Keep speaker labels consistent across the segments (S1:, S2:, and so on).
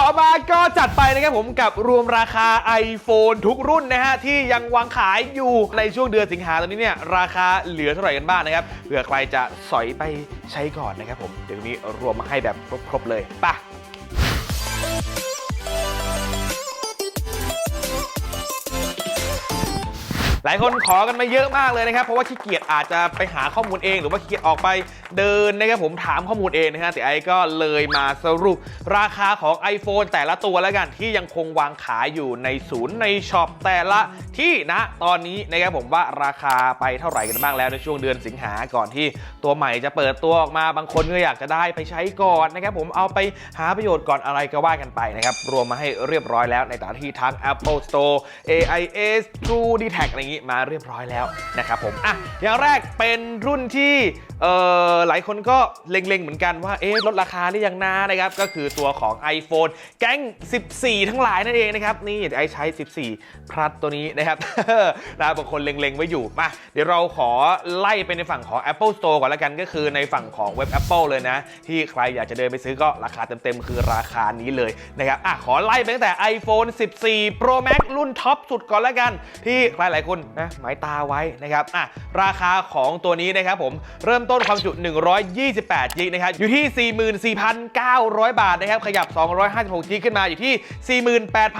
S1: ขอมาก็จัดไปนะครับผมกับรวมราคา iPhone ทุกรุ่นนะฮะ ที่ยังวางขายอยู่ในช่วงเดือนสิงหาตอนนี้เนี่ย ราคาเหลือเท่าไหร่กันบ้างนะครับเผื่อใครจะสอยไปใช้ก่อนนะครับผมเดี๋ยวนี้รวมมาให้แบบครบๆเลยไป่ะ หลายคนขอกันมาเยอะมากเลยนะครับ เพราะว่าขี้เกียจอาจจะไปหาข้อมูลเอง หรือว่าขี้เกียจออกไปเดินนะครับผมถามข้อมูลเองนะฮะแต่ไอ้ก็เลยมาสรุปราคาของ iPhone แต่ละตัวแล้วกันที่ยังคงวางขายอยู่ในศูนย์ในช็อปแต่ละที่นะตอนนี้นะครับผมว่าราคาไปเท่าไหร่กันบ้างแล้วในช่วงเดือนสิงหาก่อนที่ตัวใหม่จะเปิดตัวออกมาบางคนก็อยากจะได้ไปใช้ก่อนนะครับผมเอาไปหาประโยชน์ก่อนอะไรก็ว่ากันไปนะครับรวมมาให้เรียบร้อยแล้วในแต่ละที่ทั้ง Apple Store AIS True d t a c อะไรอย่างงี้มาเรียบร้อยแล้วนะครับผมอะอย่างแรกเป็นรุ่นที่หลายคนก็เล็งๆเหมือนกันว่าเอ๊ะลดราคาหรือยังนะนะครับก็คือตัวของ iPhone แก๊ง 14 ทั้งหลายนั่นเองนะครับนี่ไอใช้ 14พลัดตัวนี้นะครับนะบางคนเล็งๆไว้อยู่มาเดี๋ยวเราขอไล่ไปในฝั่งของ Apple Store ก่อนแล้วกันก็คือในฝั่งของเว็บ Apple เลยนะ ที่ใครอยากจะเดินไปซื้อก็ราคาเต็มๆ คือราคานี้เลยนะครับอะขอไล่ไปตั้งแต่ iPhone 14 Pro Max รุ่นท็อปสุดก่อนแล้วกัน ที่ใครหลายคนนะหมายตาไว้นะครับอะราคาของตัวนี้นะครับผมเริ่มต้นความจุ 128 g b นะครับอยู่ที่ 44,900 บาทนะครับขยับ 256 g b ขึ้นมาอยู่ที่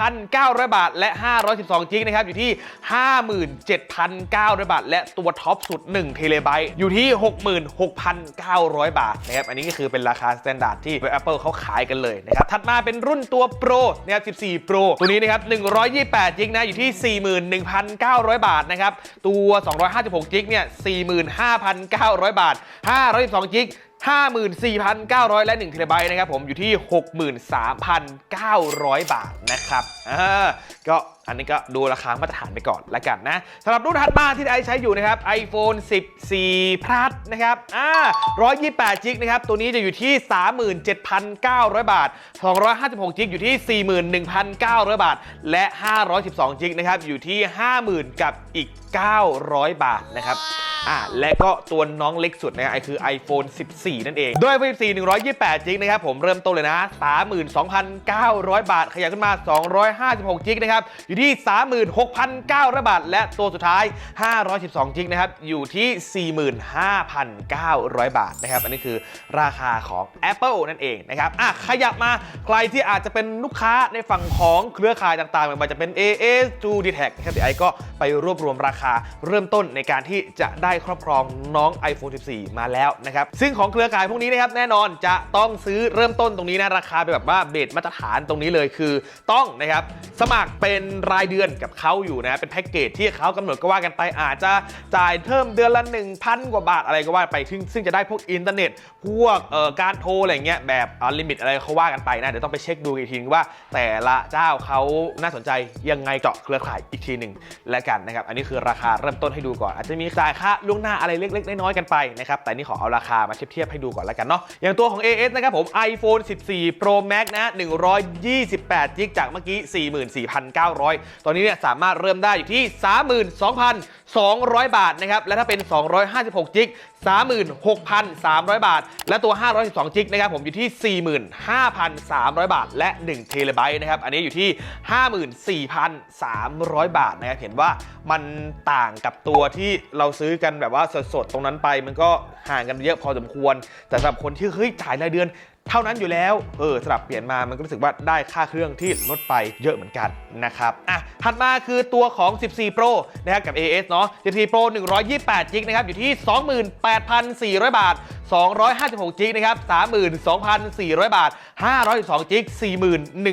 S1: 48,900 บาท และ 512 g b นะครับอยู่ที่ 57,900 บาท และตัวท็อปสุด1เทเลไบต์อยู่ที่ 66,900 บาทนะครับอันนี้ก็คือเป็นราคาสแตนดาร์ดที่ Apple เขาขายกันเลยนะครับถัดมาเป็นรุ่นตัว Pro นะครับ14 Pro ตัวนี้นะครับ128 g b นะอยู่ที่ 41,900 บาทาทนะครับ ตัว 256จิกเนี่ย 45,900 บาท 512จิก54,900 และ1เทราไบต์นะครับผมอยู่ที่ 63,900 บาทนะครับอ่าก็ อันนี้ก็ดูราคามาตรฐานไปก่อนแล้วกันนะสำหรับรุ่นถัดมาที่ไอใช้อยู่นะครับ iPhone 14 Plus นะครับอ่า128 g b นะครับ ตัวนี้จะอยู่ที่ 37,900 บาท 256 g b อยู่ที่ 41,900 บาท และ 512 g b นะครับ อยู่ที่ 50,000 กับอีก 900 บาทนะครับอะและก็ตัวน้องเล็กสุดนะครับไอคือ iPhone 14 นั่นเอง โดย iPhone 14 128 g b นะครับผมเริ่มต้นเลยนะ 32,900 บาท ขยับขึ้นมา 256 g b นะครับอยู่ที่ 36,900 บาท และตัวสุดท้าย 512 g b นะครับ อยู่ที่ 45,900 บาทนะครับ อันนี้คือราคาของ Apple นั่นเองนะครับ อะ ขยับมาใครที่อาจจะเป็นลูกค้าในฝั่งของเครือข่ายต่างๆไม่ว่าจะเป็น AS 2 d t a c นะครับดีไอก็ไปรวบรวมราคาเริ่มต้นในการที่จะได้ครอบครองน้อง iPhone 14 มาแล้วนะครับ ซึ่งของเครือข่ายพวกนี้นะครับแน่นอนจะต้องซื้อเริ่มต้นตรงนี้นะราคาเป็นแบบว่าเบสมาตรฐานตรงนี้เลยคือต้องนะครับสมัครเป็นรายเดือนกับเขาอยู่นะเป็นแพ็กเกจที่เขากำหนดก็ว่ากันไปอาจจะจ่ายเพิ่มเดือนละ 1,000 กว่าบาทอะไรก็ว่าไปซึ่งซึ่งจะได้พวกอินเทอร์เน็ต พวกเอ่อการโทรอะไรเงี้ยแบบอลิมิตอะไรเขาว่ากันไปนะเดี๋ยวต้องไปเช็คดูอีกทีนึงว่า แต่ละเจ้าเขาน่าสนใจยังไงเจาะเครือข่ายอีกทีหนึ่งและกันนะครับอันนี้คือราคาเริ่มต้นให้ดูก่อน อาจจะมีจ่ายค่าล่วงหน้าอะไรเล็กๆน้อยๆกันไปนะครับแต่นี่ขอเอาราคามาเทียบเทียบให้ดูก่อนแล้วกันเนาะอย่างตัวของ AS นะครับผม iPhone 14 Pro Max นะ128 g b จากเมื่อกี้ 44,900ตอนนี้เนี่ยสามารถเริ่มได้อยู่ที่ 32,200 บาทนะครับ และถ้าเป็น 256 g b 36,300 บาท และตัว 512 จิกนะครับผมอยู่ที่ 45,300 บาท และ1เทเลไบต์นะครับ อันนี้อยู่ที่ 54,300 บาทนะครับ เห็นว่ามันต่างกับตัวที่เราซื้อกันแบบว่าสดๆ ตรงนั้นไป มันก็ห่างกันเยอะพอสมควร แต่สำหรับคนที่เฮ้ยจ่ายรายเดือน เท่านั้นอยู่แล้ว เออสลับเปลี่ยนมามันก็รู้สึกว่าได้ค่าเครื่องที่ลดไปเยอะเหมือนกันนะครับ อะ ถัดมาคือตัวของ 14 Pro นะครับกับ AS เนาะ 14 Pro 128 g b นะครับอยู่ที่ 28,400 บาท 256จิกนะครับ 32,400 บาท 512จิก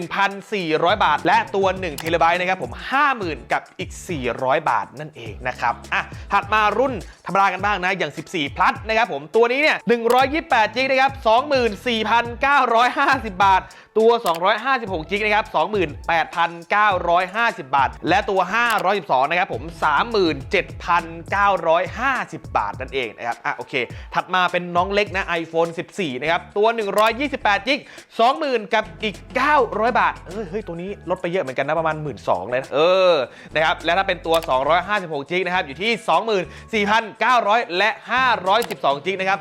S1: 41,400 บาท และตัว1เทเลไบต์นะครับผม 50,000 กับอีก 400 บาทนั่นเองนะครับอะถัดมารุ่นธรรมดากันบ้างนะ อย่าง 14 plus นะครับผมตัวนี้เนี่ย128จิกนะครับ 24,950 บาท ตัว 256 g b นะครับ 28,950 บาท และตัว 512 นะครับผม 37,950 บาทนั่นเองนะครับ อะโอเค ถัดมาเป็นน้องเล็กนะ iPhone 14 นะครับ ตัว 128 g b 20,000 กับอีก 900 บาท เออเฮ้ย ตัวนี้ลดไปเยอะเหมือนกันนะ ประมาณ 12,000เลยนะเออ นะครับ และถ้าเป็นตัว 256 g b นะครับ อยู่ที่ 24,900 และ 512 g b นะครับ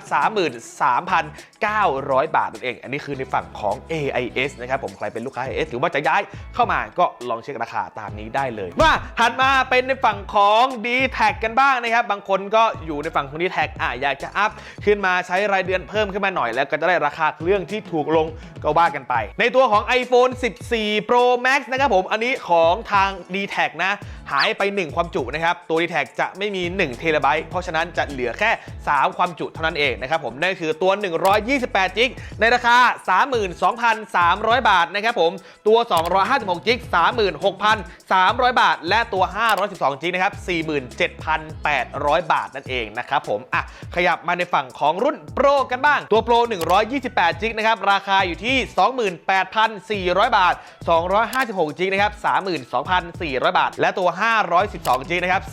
S1: 33,900 บาทนั่นเอง อันนี้คือในฝั่งของ AIA AIS นะครับผมใครเป็นลูกค้า AIS หรือว่าจะย้ายเข้ามาก็ลองเช็คราคาตามนี้ได้เลยมาถัดมาเป็นในฝั่งของ d t แทกันบ้างนะครับบางคนก็อยู่ในฝั่งของ d t แทอะอยากจะอัพขึ้นมาใช้รายเดือนเพิ่มขึ้นมาหน่อย แล้วก็จะได้ราคาเครื่องที่ถูกลงก็ว่ากันไป ในตัวของ iPhone 14 Pro Max นะครับผมอันนี้ของทาง d t แทนะ หายไป 1 ความจุนะครับ ตัว d t แทจะไม่มี1เทราไบต์เพราะฉะนั้นจะเหลือแค่ 3 ความจุเท่านั้นเองนะครับผมนั่นคือตัว 128 จิกในราคา 32,300 บาทนะครับผมตัว 256 จิก36,300 บาท และตัว 512 จิกนะครับ 47,800 บาทนั่นเองนะครับผมอะขยับมาในฝั่งของรุ่นโปรกันบ้างตัวโปร 128 จิกนะครับราคาอยู่ที่ 28,400 บาท 256 จิกนะครับ 32,400 บาท และตัว512จิกนะครับ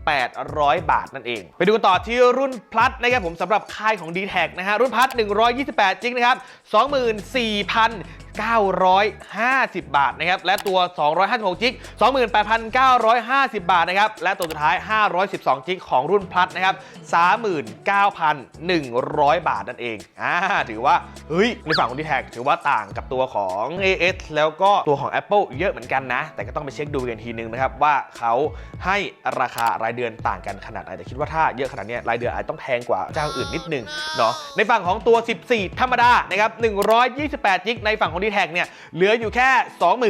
S1: 44,800 บาทนั่นเอง ไปดูกันต่อที่รุ่นพลัสนะครับผมสำหรับค่ายของ d t แทนะฮะรุ่นพลัส128จิกนะครับ 24,000 950 บาทนะครับ และตัว 256 จิก 28,950 บาทนะครับ และตัวสุดท้าย 512 จิกของรุ่นพลัสนะครับ 39,100 บาทนั่นเอง อ่า ถือว่า เฮ้ย ในฝั่งของ d t แทถือว่าต่างกับตัวของ AS แล้วก็ตัวของ Apple เยอะเหมือนกันนะ แต่ก็ต้องไปเช็คดูกันทีนึงนะครับว่าเขาให้ราคารายเดือนต่างกันขนาดไหน แต่คิดว่าถ้าเยอะขนาดนี้รายเดือนอาจต้องแพงกว่าเจ้าอื่นนิดนึงเนาะ ในฝั่งของตัว 14 ธรรมดา นะครับ 128 จิก ในฝั่งของ d t แทเนี่ยเหลืออยู่แค่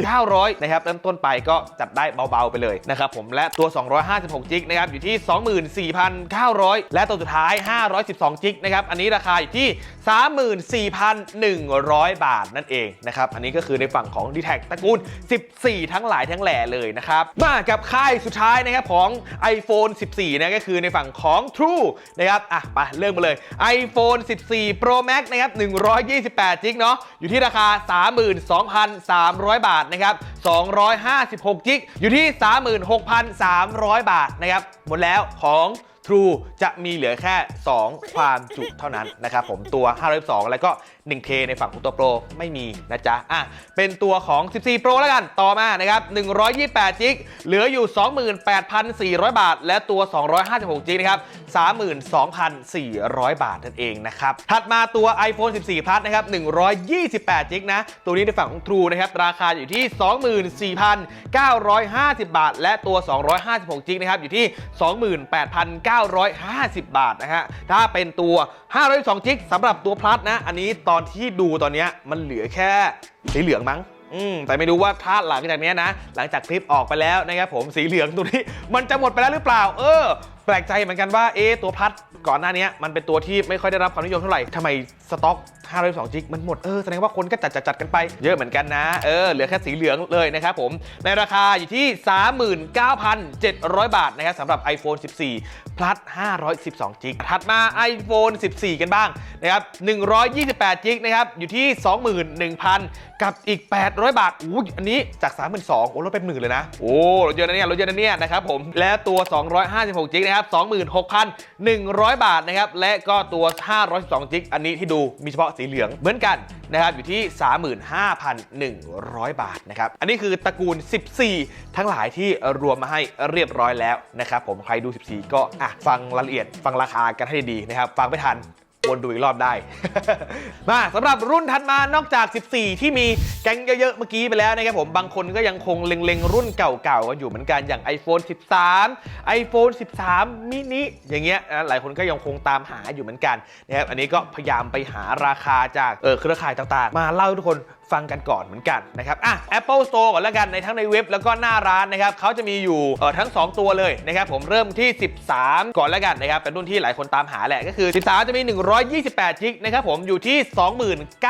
S1: 29,000นะครับเริ่มต้นไปก็จัดได้เบาๆไปเลยนะครับผมและตัว 256จิกนะครับอยู่ที่ 24,900 และตัวสุดท้าย 512จิกนะครับอันนี้ราคาอยู่ที่ 34,100 บาทนั่นเองนะครับอันนี้ก็คือในฝั่งของ d t แทตระกูล 14 ทั้งหลายทั้งแหล่เลยนะครับมากับค่ายสุดท้ายนะครับของ iPhone 14นะก็คือในฝั่งของ True นะครับอะไปเริ่มมาเลย iPhone 14 Pro Max นะครับ128จิกเนาะอยู่ที่ราคา32,300 บาทนะครับ 256 จิก อยู่ที่ 36,300 บาทนะครับ หมดแล้วของ True จะมีเหลือแค่ 2 ความจุเท่านั้นนะครับผมตัว 512 แล้วก็ 1K ในฝั่งของตัว Pro ไม่มีนะจ๊ะอะเป็นตัวของ 14 Pro แล้วกันต่อมานะครับ128จิกเหลืออยู่ 28,400 บาท และตัว 256จิกนะครับ32,400 บาทนั่นเองนะครับถัดมาตัว iPhone 14 Plus นะครับ128จิกนะ ตัวนี้ในฝั่งของ True นะครับราคาอยู่ที่ 24,950 บาท และตัว 256จิกนะครับอยู่ที่ 28,9 950 บาทนะฮะ ถ้าเป็นตัว 512จิกสำหรับตัวพลัสนะ อันนี้ตอนที่ดูตอนนี้มันเหลือแค่สีเหลืองมั้งอืมแต่ไม่รู้ว่าถ้าหลังจากนี้นะ หลังจากคลิปออกไปแล้วนะครับผมสีเหลืองตัวนี้มันจะหมดไปแล้วหรือเปล่า เออแปลกใจเหมือนกันว่าเอะตัวพัดก่อนหน้านี้มันเป็นตัวที่ไม่ค่อยได้รับความนิยมเท่าไหร่ทำไมสต็อก512จิกมันหมดเออแสดงว่าคนก็จัดจัดจัดกันไปเยอะเหมือนกันนะเออเหลือแค่สีเหลืองเลยนะครับผม ในราคาอยู่ที่ 39,700 บาทนะครับสำหรับ iPhone 14 Plus 512จิกถัดมา iPhone 14 กันบ้างนะครับ128จิกนะครับอยู่ที่ 21,000 กับอีก 800 บาทอู้อันนี้จาก 32,000โอ้ลดไปหมื่นเลยนะโอ้ลดเยอะนะเนี่ยลดเยอะนะเนี่ยนะครับผมและตัว 256จิกนะครับ 26,100 บาทนะครับ และก็ตัว 512 จิก อันนี้ที่ดูมีเฉพาะสีเหลืองเหมือนกันนะครับ อยู่ที่ 35,100 บาทนะครับ อันนี้คือตระกูล 14 ทั้งหลายที่รวมมาให้เรียบร้อยแล้วนะครับ ผมใครดู 14 ก็อะฟังรายละเอียด ฟังราคากันให้ดีๆนะครับ ฟังไม่ทัน วนดูอีกรอบได้ มาสำหรับรุ่นถัดมานอกจาก 14 ที่มีแก๊งเยอะๆเมื่อกี้ไปแล้วนะครับผมบางคนก็ยังคงเล็งๆ รุ่นเก่าๆกันอยู่เหมือนกันอย่าง iPhone 13 iPhone 13 mini อย่างเงี้ยนะหลายคนก็ยังคงตามหาอยู่เหมือนกันนะครับอันนี้ก็พยายามไปหาราคาจากเออเครือข่ายต่างๆ มาเล่าให้ทุกคน ฟังกันก่อนเหมือนกันนะครับอะ Apple Store ก่อนแล้วกันในทั้งในเว็บแล้วก็หน้าร้านนะครับเขาจะมีอยู่ทั้ง 2 ตัวเลยนะครับผมเริ่มที่ 13 ก่อนแล้วกันนะครับเป็นรุ่นที่หลายคนตามหาแหละก็คือ 13 จะมี 128 จิกนะครับผมอยู่ที่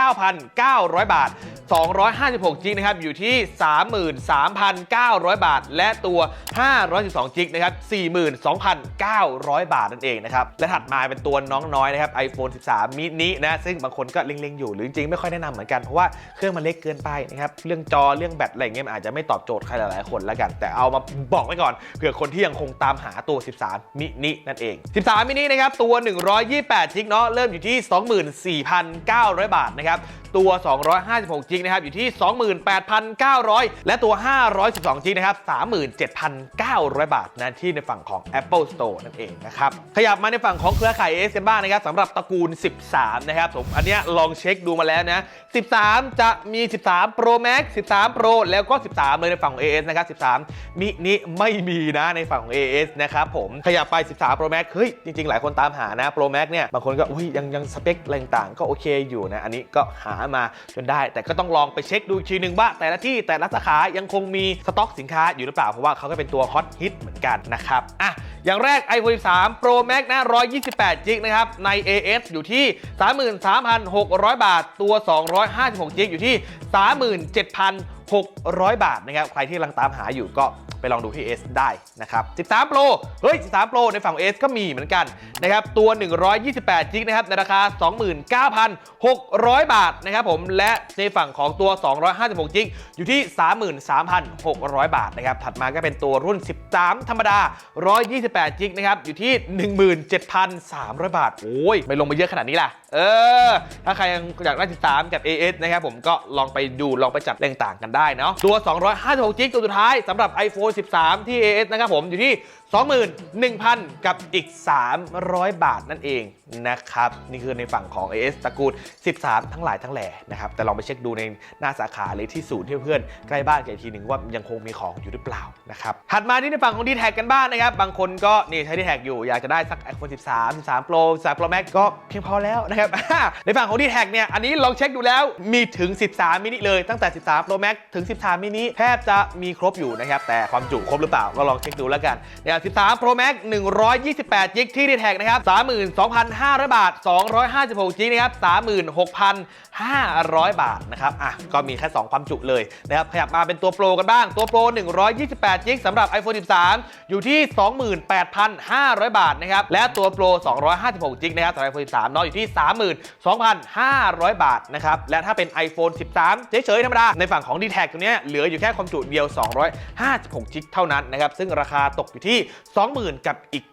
S1: 29,900 บาท 256 จิกนะครับอยู่ที่ 33,900 บาท และตัว 512 จิกนะครับ 42,900 บาทนั่นเองนะครับและถัดมาเป็นตัวน้องน้อยนะครับ iPhone 13 mini นะซึ่งบางคนก็เล็งๆอยู่หรือจริงๆไม่ค่อยแนะนำเหมือนกันเพราะว่าเครื่องมันเล็กเกินไปนะครับเรื่องจอเรื่องแบตอะไรเงี้ยอาจจะไม่ตอบโจทย์ใครหลายๆคนแล้วกัน แต่เอามาบอกไว้ก่อนเผื่อคนที่ยังคงตามหาตัว 13 มินินั่นเอง 13 มินินะครับตัว 128จิกเนาะเริ่มอยู่ที่ 24,900 บาทนะครับตัว 256จิกนะครับอยู่ที่ 28,900 และตัว 512จิกนะครับ 37,900 บาทนะที่ในฝั่งของ Apple Store นั่นเองนะครับขยับมาในฝั่งของเครือข่าย AS กันบ้างนะครับสำหรับตระกูล 13 นะครับผมอันเนี้ยลองเช็คดูมาแล้วนะ 13 จะมี 13 Pro Max 13 Pro แล้วก็ 13 เลยในฝั่งของ AS นะครับ 13 มินิไม่มีนะในฝั่งของ AS นะครับผม ขยับไป 13 Pro Max เฮ้ย จริง ๆ หลายคนตามหานะ Pro Max เนี่ย บางคนก็อุ้ยยังยังสเปคอะไรต่างๆ ก็โอเคอยู่นะ อันนี้ก็หามาจนได้ แต่ก็ต้องลองไปเช็คดูทีหนึ่งว่า แต่ละที่แต่ละสาขายังคงมีสต็อกสินค้าอยู่หรือเปล่าเพราะว่าเขาก็เป็นตัวฮอตฮิตเหมือนกันนะครับอะ อย่างแรก iPhone 13 Pro Max นะ 128 g b นะครับ ใน AS อยู่ที่ 33,600 บาท ตัว 256 g b อยู่ที่ 37,600 บาทนะครับ ใครที่กำลังตามหาอยู่ก็ ไปลองดูที่ S ได้นะครับ 13 Pro เฮ้ย 13 Pro ในฝั่ง S ก็มีเหมือนกันนะครับตัว 128 g b นะครับในราคา 29,600 บาทนะครับผมและในฝั่งของตัว 256 g b อยู่ที่ 33,600 บาทนะครับถัดมาก็เป็นตัวรุ่น 13 ธรรมดา 128 g b นะครับอยู่ที่ 17,300 บาทโอ้ยไม่ลงมาเยอะขนาดนี้ล่ะ เออ ถ้าใครยังอยากได้ 13 กับ AS นะครับผมก็ลองไปดูลองไปจัดเร่งต่างกันได้เนาะตัว 256 g b ตัวสุดท้ายสำหรับ iPhone 13 ที่ AS นะครับผมอยู่ที่ 21,000 กับอีก 300 บาทนั่นเองนะครับ นี่คือในฝั่งของ AS ตระกูล 13 ทั้งหลายทั้งแหล่นะครับ แต่ลองไปเช็คดูในหน้าสาขาเลยที่ศูนย์ที่เพื่อนใกล้บ้านกันอีกทีหนึ่งว่ายังคงมีของอยู่หรือเปล่านะครับถัดมาที่ในฝั่งของ d t แท็กกันบ้างนะครับ บางคนก็นี่ใช้ d t แท็กอยู่อยากจะได้สัก iPhone 13 13 Pro 13 Pro Max ก็เพียงพอแล้วนะครับในฝั่งของ d t แท็กเนี่ยอันนี้ลองเช็คดูแล้วมีถึง 13 มินิเลยตั้งแต่ 13 Pro Max ถึง 13 มินิแทบจะมีครบอยู่นะครับแต่ความจุครบหรือเปล่า ก็ลองเช็คดูแล้วกันเนี่ย13 Pro Max 128 g b ที่ d t แทกนะครับ 32,500 บาท 256 g นะครับ 36,500 บาทนะครับอะก็มีแค่ 2 ความจุเลยนะครับ ขยับมาเป็นตัวโปรกันบ้าง ตัวโปร 128 g b สำหรับ iPhone 13 อยู่ที่ 28,500 บาทนะครับ และตัวโปร 256 g b นะครับสำหรับ iPhone 13เนาะอยู่ที่ 32,500 บาทนะครับ และถ้าเป็น iPhone 13 เฉยๆธรรมดา ในฝั่งของ d t แทตรงเนี้ยเหลืออยู่แค่ความจุเดียว 256 g b เท่านั้นนะครับ ซึ่งราคาตกอยู่ที่ 20,000 กับอีก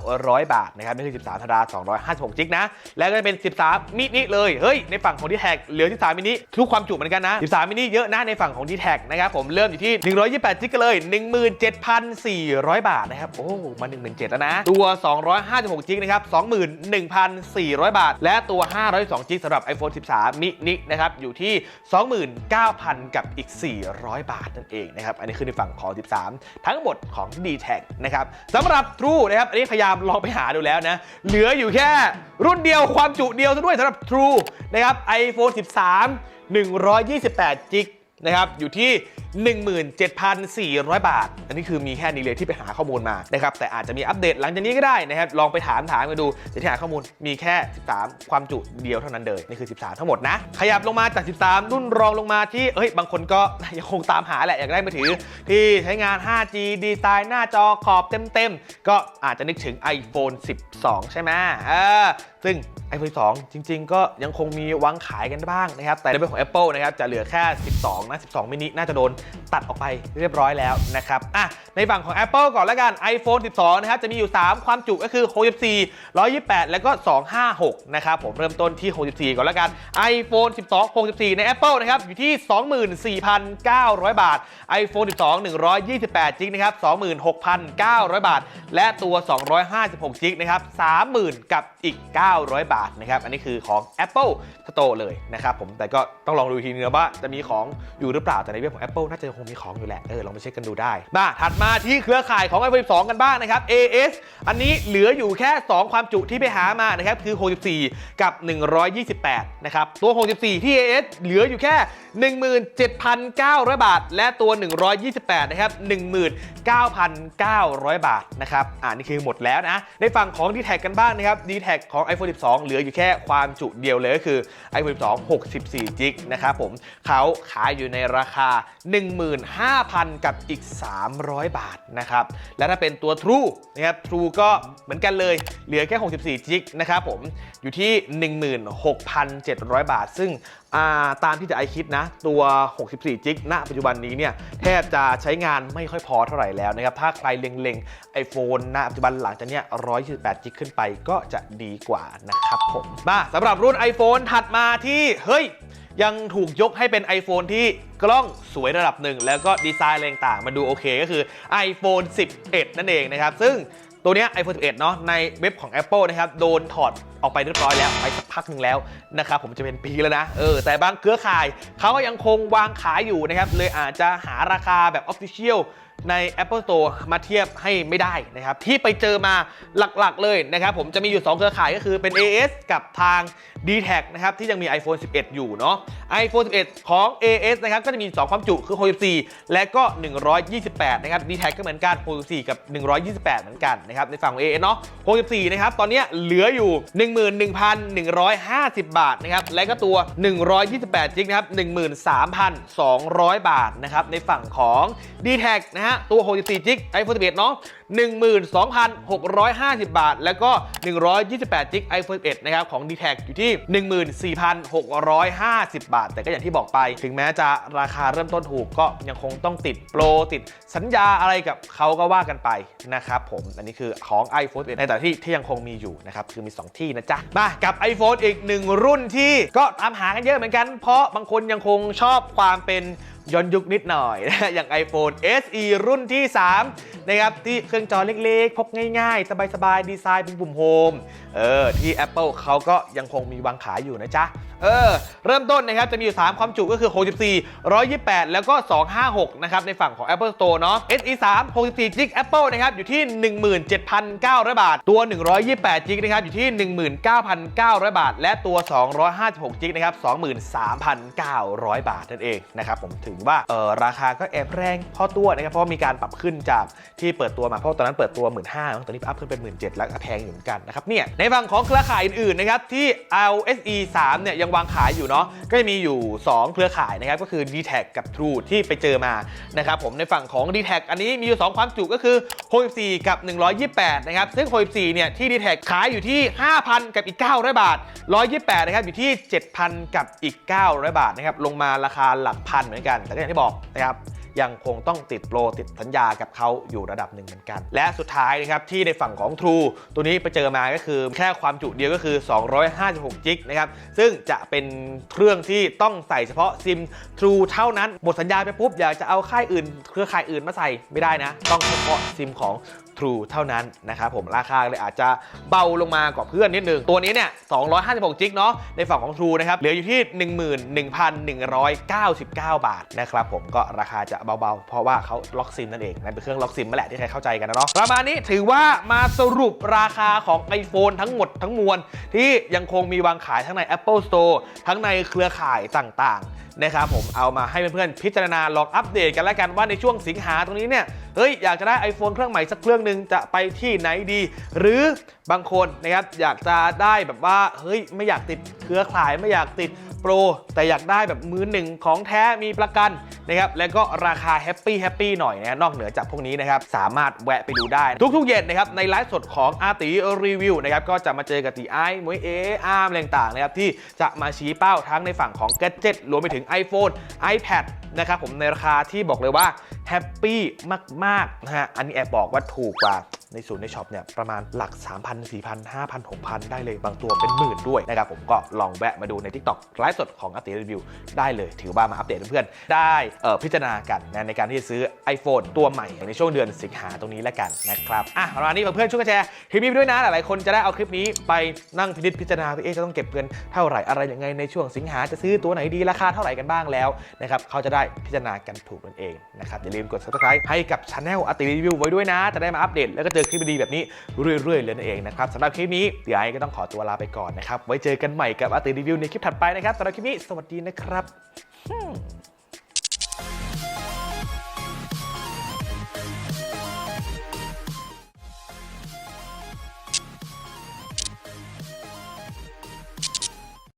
S1: 900 บาทนะครับนี่คือ 13ธรรมดา256 g b นะ แล้วก็จะเป็น 13 มินิเลย เฮ้ย ในฝั่งของ d t แท็กเหลือ 13 มินิทุกความจุเหมือนกันนะ 13 มินิเยอะนะในฝั่งของ d t แท็กนะครับผมเริ่มอยู่ที่ 128 g b กันเลย 17,400 บาทนะครับ โอ้ มา17,000แล้วนะ ตัว 256 g b นะครับ 21,400 บาท และตัว 512 g b สำหรับ iPhone 13 มินินะครับอยู่ที่ 29,000 กับอีก 400 บาทนั่นเองนะครับ อันนี้คือในฝั่งของ 13ทั้งหมดของ d t แทนะครับสำหรับ True นะครับอันนี้พยายามลองไปหาดูแล้วนะ เหลืออยู่แค่รุ่นเดียวความจุเดียวซะด้วยสำหรับ True นะครับ iPhone 13 128 g b นะครับอยู่ที่ 17,400 บาท อันนี้คือมีแค่นี้เลยที่ไปหาข้อมูลมานะครับแต่อาจจะมีอัปเดตหลังจากนี้ก็ได้นะครับลองไปถามถามกันดูแต่ที่หาข้อมูลมีแค่ 13 ความจุเดียวเท่านั้นเลยนี่คือ 13 ทั้งหมดนะ ขยับลงมาจาก 13 รุ่นรองลงมาที่เอ้ยบางคนก็ยังคงตามหาแหละอยากได้มือถือ ที่ใช้งาน 5G ดีไซน์หน้าจอขอบเต็มๆ ก็อาจจะนึกถึง iPhone 12 ใช่ไหมเออ ซึ่ง iPhone 12 จริง ๆ ก็ยังคงมีวางขายกันบ้างนะครับ แต่ในเรื่องของ Apple นะครับ จะเหลือแค่ 12 นะ 12 มินิน่าจะโดนตัดออกไปเรียบร้อยแล้วนะครับ อะ ในฝั่งของ Apple ก่อนแล้วกัน iPhone 12 นะครับ จะมีอยู่ 3 ความจุก็คือ 64 128 แล้วก็ 256 นะครับ ผมเริ่มต้นที่ 64 ก่อนแล้วกัน iPhone 12 64 ใน Apple นะครับ อยู่ที่ 24,900 บาท iPhone 12 128 g b นะครับ 26,900 บาท และตัว 256 g b นะครับ 30,000 กับอีก 9 900 บาทนะครับ อันนี้คือของ Apple Store เลยนะครับผม แต่ก็ต้องลองดูอีกทีนึงว่าจะมีของอยู่หรือเปล่า แต่ในเว็บของ Apple น่าจะคงมีของอยู่แหละ เออ ลองไปเช็คกันดูได้ มาถัดมาที่เครือข่ายของ iPhone 12 กันบ้างนะครับ AS อันนี้เหลืออยู่แค่ 2 ความจุที่ไปหามานะครับ คือ 64 กับ 128 นะครับ ตัว 64 ที่ AS เหลืออยู่แค่ 17,900 บาท และตัว 128 นะครับ 19,900 บาทนะครับ อ่านี่คือหมดแล้วนะ ในฝั่งของ d t แทกันบ้างนะครับ d t แทของ iPhone 12 เหลืออยู่แค่ความจุเดียวเลยก็คือ iPhone 12 64 g b นะครับผมเขาขายอยู่ในราคา 15,000 กับอีก 300 บาทนะครับ และถ้าเป็นตัว True นะครับ True ก็เหมือนกันเลยเหลือแค่ 64 g b นะครับผมอยู่ที่ 16,700 บาท ซึ่ง ตามที่จะไอคิดนะ ตัว 64 g b ณปัจจุบันนี้เนี่ยแทบจะใช้งานไม่ค่อยพอเท่าไหร่แล้วนะครับ ถ้าใครเล็งๆ iPhone ณ ปัจจุบันหลังจากเนี้ย128 g b ขึ้นไปก็จะดีกว่านะครับผมมาสำหรับรุ่น iPhone ถัดมาที่ เฮ้ย ยังถูกยกให้เป็น iPhone ที่กล้องสวยระดับหนึ่ง แล้วก็ดีไซน์อะไรต่างๆ มันดูโอเคก็คือ iPhone 11 นั่นเองนะครับ ซึ่ง ตัวเนี้ย iPhone 11 เนาะในเว็บของ Apple นะครับ โดนถอดออกไปเรียบร้อยแล้ว ไปสักพักหนึ่งแล้วนะครับ ผมจะเป็นปีแล้วนะ เออ แต่บางเครือข่ายเขาก็ยังคงวางขายอยู่นะครับ เลยอาจจะหาราคาแบบ Official ใน Apple Store มาเทียบให้ไม่ได้นะครับ ที่ไปเจอมาหลักๆเลยนะครับ ผมจะมีอยู่ 2 เครือข่ายก็คือเป็น AS กับทาง d t แทนะครับ ที่ยังมี iPhone 11 อยู่เนาะ iPhone 11 ของ AS นะครับ ก็จะมี 2 ความจุคือ 64 และก็ 128 นะครับ d t แทก็เหมือนกัน 64 กับ 128 เหมือนกันนะครับ ในฝั่งของ AS เนาะ 64 นะครับ ตอนนี้เหลืออยู่ 11,150 บาทนะครับ และก็ตัว 128 จิกนะครับ 13,200 บาทนะครับ ในฝั่งของ d t แทนะฮะตัว 64 จิก iPhone 11 เนาะ 12,650 บาท แล้วก็ 128 จิก iPhone 11 นะครับ ของ d t แทอยู่ที่ 14,650 บาท แต่ก็อย่างที่บอกไป ถึงแม้จะราคาเริ่มต้นถูกก็ยังคงต้องติดโปร ติดสัญญาอะไรกับเขาก็ว่ากันไปนะครับผม อันนี้คือของ iPhone 11 ในแต่ที่ที่ยังคงมีอยู่นะครับ คือมี 2 ที่นะจ๊ะ มากับ iPhone อีกหนึ่งรุ่นที่ก็ตามหากันเยอะเหมือนกัน เพราะบางคนยังคงชอบความเป็น ย้อนยุคนิดหน่อยนะอย่าง iPhone SE รุ่นที่ 3 นะครับ ที่เครื่องจอเล็กๆ พกง่ายๆ สบายๆ ดีไซน์เป็นปุ่มโฮม เออที่ Apple เขาก็ยังคงมีวางขายอยู่นะจ๊ะ เออ เริ่มต้นนะครับ จะมีอยู่ 3 ความจุก็คือ 64 128 แล้วก็ 256 นะครับ ในฝั่งของ Apple Store เนาะ SE 3 64 g b Apple นะครับ อยู่ที่ 17,900 บาท ตัว 128 g b นะครับ อยู่ที่ 19,900 บาท และตัว 256 g b นะครับ 23,900 บาทนั่นเองนะครับผมถือว่าเออราคาก็แอบแรงพอตัวนะครับเพราะมีการปรับขึ้นจากที่เปิดตัวมาเพราะตอนนั้นเปิดตัว 15,000ตอนนี้อัพขึ้นเป็น 17,000แล้วแพงอยู่เหมือนกันนะครับเนี่ยในฝั่งของเครือข่ายอื่นๆนะครับที่ LSE 3เนี่ยยังวางขายอยู่เนาะก็จะมีอยู่ 2 เครือข่ายนะครับก็คือ d t แทกับ True ที่ไปเจอมานะครับผมในฝั่งของ d t แทอันนี้มีอยู่ 2 ความจุก็คือ 64 กับ 128 นะครับ ซึ่ง 64 เนี่ยที่ d t แทขายอยู่ที่ 5,000 กับอีก 900 บาท 128 นะครับอยู่ที่ 7,000 กับอีก 900 บาทนะครับลงมาราคาหลักพันเหมือนกันแต่ก็อย่างที่บอกนะครับ ยังคงต้องติดโปรติดสัญญากับเขาอยู่ระดับหนึ่งเหมือนกัน และสุดท้ายนะครับที่ในฝั่งของ True ตัวนี้ไปเจอมาก็คือแค่ความจุเดียวก็คือ 256 จิกนะครับซึ่งจะเป็นเครื่องที่ต้องใส่เฉพาะซิม True เท่านั้นหมดสัญญาไปปุ๊บอยากจะเอาค่ายอื่น เครือข่ายอื่นมาใส่ไม่ได้นะ ต้องเฉพาะซิมของ True เท่านั้นนะครับผมราคาเลยอาจจะเบาลงมากว่าเพื่อนนิดนึง ตัวนี้เนี่ย 256 จิกเนาะในฝั่งของ True นะครับ เหลืออยู่ที่ 11,199 บาทนะครับผมก็ราคาจะเบาๆ เพราะว่าเขาล็อกซิมนั่นเองนั่นเป็นเครื่องล็อกซิมนั่นแหละที่ใครเข้าใจกันนะเนาะประมาณนี้ถือว่ามาสรุปราคาของ iPhone ทั้งหมดทั้งมวลที่ยังคงมีวางขายทั้งใน Apple Store ทั้งในเครือข่ายต่างๆ นะครับผมเอามาให้เพื่อนๆพิจารณาลองอัปเดตกันแล้วกันว่าในช่วงสิงหาตรงนี้เนี่ยเฮ้ยอยากจะได้ iPhone เครื่องใหม่สักเครื่องหนึ่งจะไปที่ไหนดี หรือบางคนนะครับอยากจะได้แบบว่าเฮ้ยไม่อยากติดเครือข่ายไม่อยากติดโปรแต่อยากได้แบบมือหนึ่งของแท้มีประกันนะครับแล้วก็ราคาแฮปปี้แฮปปี้หน่อยนะนอกเหนือจากพวกนี้นะครับสามารถแวะไปดูได้ ทุกๆเย็นนะครับในไลฟ์สดของอาร์ตีรีวิวนะครับก็จะมาเจอกับตีไอ้มวยเออาร์มอะต่างๆนะครับที่จะมาชี้เป้าทั้งในฝั่งของ g a d g e t รวมไปถึง iPhone iPad นะครับผมในราคาที่บอกเลยว่าแฮปปี้มากๆนะฮะอันนี้แอบบอกว่าถูกกว่า ในศูนย์ในช็อปเนี่ยประมาณหลัก 3,000 4,000 5,000 6,000 ได้เลยบางตัวเป็นหมื่นด้วยนะครับผมก็ลองแวะมาดูใน TikTok ไลฟ์สดของอาร์ตีรีวิวได้เลยถือว่ามาอัปเดตเพื่อนๆได้เออพิจารณากันนะในการที่จะซื้อ iPhone ตัวใหม่ในช่วงเดือนสิงหาตรงนี้แล้วกันนะครับอะประมาณนี้เพื่อนๆช่วยกันแชร์คลิปนี้ไปด้วยนะหลายๆคนจะได้เอาคลิปนี้ไปนั่งพินิจพิจารณาว่าเอ๊จะต้องเก็บเงินเท่าไหร่อะไรยังไงในช่วงสิงหาจะซื้อตัวไหนดีราคาเท่าไหร่กันบ้างแล้วนะครับเขาจะได้พิจารณากันถูกนั่นเองนะครับอย่าลืมกด subscribe ให้กับช anel อัติรีวิวไว้ด้วยนะ จะได้มาอัปเดตแล้วก็เจอคลิปดีๆแบบนี้เรื่อยๆเลยนั่นเองนะครับสำหรับคลิปนี้เดี๋ยวไอ้ก็ต้องขอตัวลาไปก่อนนะครับไว้เจอกันใหม่กับอาติรีวิวในคลิปถัดไปนะครับสำหรับคลิปนี้สวัสดีนะครับ